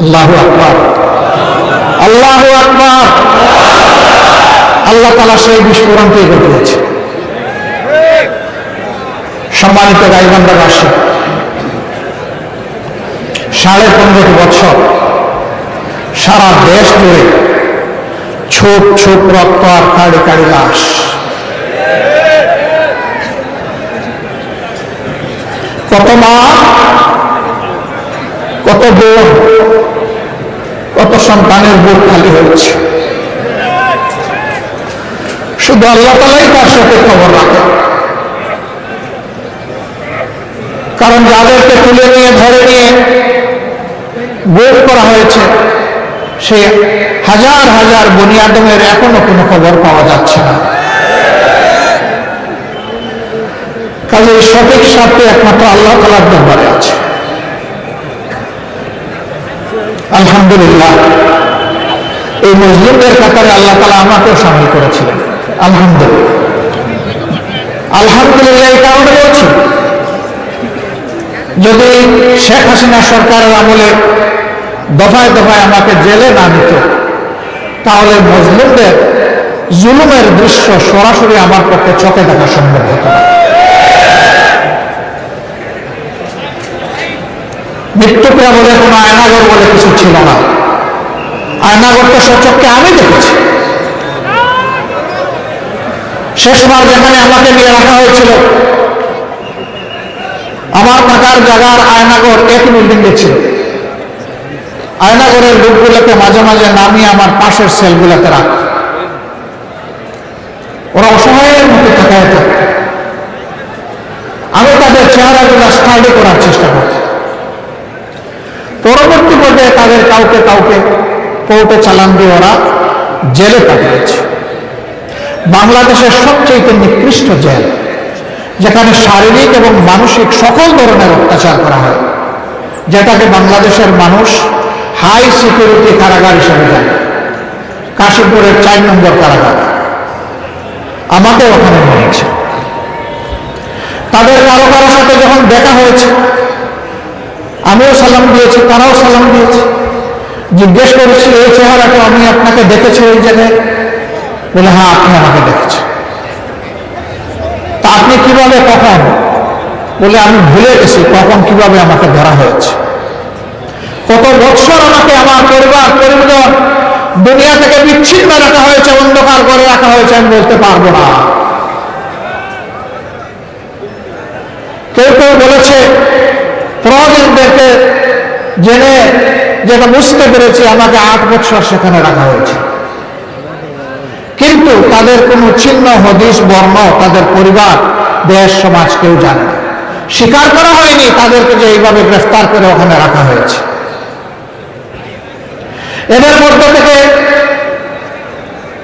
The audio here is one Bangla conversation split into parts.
আল্লাহ আকবর। আল্লাহ আকবর। আল্লাহ তালা সেই বিস্ফোরণকে ঘটিয়েছে সম্মানিত গাইবান্ধাবাসী সাড়ে পনেরো বছর সারা দেশ জুড়ে ছোপ ছোপ রক্ত আর কাড়ি কাড়ি লাশ। কত মা, কত বোন সন্তানের বুক খালি হয়েছে। শুধু আল্লাহ তালাই তার সাথে খবর রাখে। কারণ যাদেরকে তুলে নিয়ে, ধরে নিয়ে গোপ করা হয়েছে, সে হাজার হাজার বনিয়াদমের এখনও কোনো খবর পাওয়া যাচ্ছে না। কাজে সঠিক সাথে একমাত্র আল্লাহ তালার দরবারে আছে। আলহামদুলিল্লাহ। এই মুসলিমদের কাতারে আল্লাহ তালা আমাকেও সামিল করেছিলেন। আলহামদুলিল্লাহ। আলহামদুলিল্লাহ, এই কারণে বলছি, যদি শেখ হাসিনা সরকারের আমলে দফায় দফায় আমাকে জেলে না নিত, তাহলে মজলুমদের জুলুমের দৃশ্য সরাসরি আমার পক্ষে চোখে দেখা সম্ভব হতো না। মৃত্যুপ্রিয়া বলে কোনো আয়নাগর বলে কিছু ছিল না। আয়নাগরটা সচককে আমি দেখেছি। শেষবার যেখানে আমাকে নিয়ে রাখা হয়েছিল, আমার থাকার জায়গার আয়নাগর এক বিল্ডিংয়ে ছিল। আয়নাগরের লোকগুলোকে মাঝে মাঝে নামিয়ে আমার পাশের সেলগুলোতে রাখ। ওরা অসহায়ের মতো তাকায় থাকে। আমি তাদের চেহারাগুলো স্টাডি করার চেষ্টা করছি। পরবর্তী পর্যায়ে তাদের কাউকে কাউকে কোর্টে চালান দিয়ে ওরা জেলে পাঠিয়েছে। বাংলাদেশের সবচেয়ে নিকৃষ্ট জেল, যেখানে শারীরিক এবং মানসিক সকল ধরনের অত্যাচার করা হয়, যেটাকে বাংলাদেশের মানুষ হাই সিকিউরিটি কারাগার হিসেবে জানে। কাশীপুরের চার নম্বর কারাগার। আমাকে ওখানে নিয়েছে তাদের কারও কারও সাথে যখন দেখা হয়েছে আমিও সালাম দিয়েছি, তারাও সালাম দিয়েছে। জিজ্ঞেস করেছি এই চেহারাটা আমি আপনাকে দেখেছি ওই জায়গায়? বলে হ্যাঁ আপনি আমাকে দেখেছেন। তা আপনি কীভাবে কখন? বলে, আমি ভুলে গেছি কখন কীভাবে আমাকে ধরা হয়েছে। কত বছর আমাকে আমার পরিবার পরিবার দুনিয়া থেকে বিচ্ছিন্ন রাখা হয়েছে, অন্ধকার করে রাখা হয়েছে, আমি বলতে পারব না কেউ কেউ বলেছে প্রহজনদেরকে জেনে যেটা বুঝতে পেরেছি, আমাকে আট বছর সেখানে রাখা হয়েছে। কিন্তু তাদের কোনো ছিন্ন হদিস, বর্ণ তাদের পরিবার, দেশ, সমাজ কেউ জানে না। স্বীকার করা হয়নি, তাদেরকে যে এইভাবে গ্রেফতার করে ওখানে রাখা হয়েছে। এদের মধ্য থেকে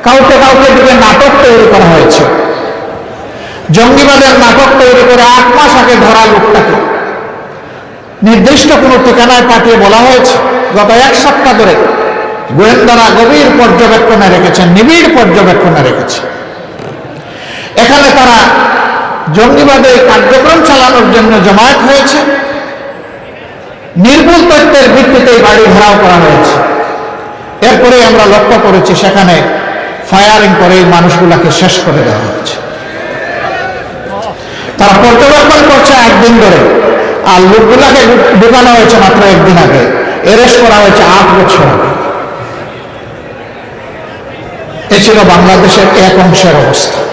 কাউকে কাউকে দিকে নাটক তৈরি করা হয়েছে। জঙ্গিবাদের নাটক তৈরি করে আট মাস আগে ধরা লোকটাকে নির্দিষ্ট কোনো ঠিকানায় পাঠিয়ে বলা হয়েছে। গত এক সপ্তাহ ধরে গোয়েন্দারা গভীর পর্যবেক্ষণে রেখেছেন নিবিড় পর্যবেক্ষণে রেখেছে। এখানে তারা জঙ্গিবাদে কার্যক্রম চালানোর জন্য জমায়েত হয়েছে। নির্ভুল তথ্যের ভিত্তিতে বাড়ি ঘেরাও করা হয়েছে। এরপরে আমরা লক্ষ্য করেছি, সেখানে ফায়ারিং করে মানুষগুলাকে শেষ করে দেওয়া হয়েছে। তারা পর্যবেক্ষণ করছে একদিন ধরে। আর লোকগুলাকে ঢুকানো হয়েছে মাত্র একদিন আগে। এরেস্ট করা হয়েছে আট বছর আগে। এ ছিল বাংলাদেশের এক অংশের অবস্থা।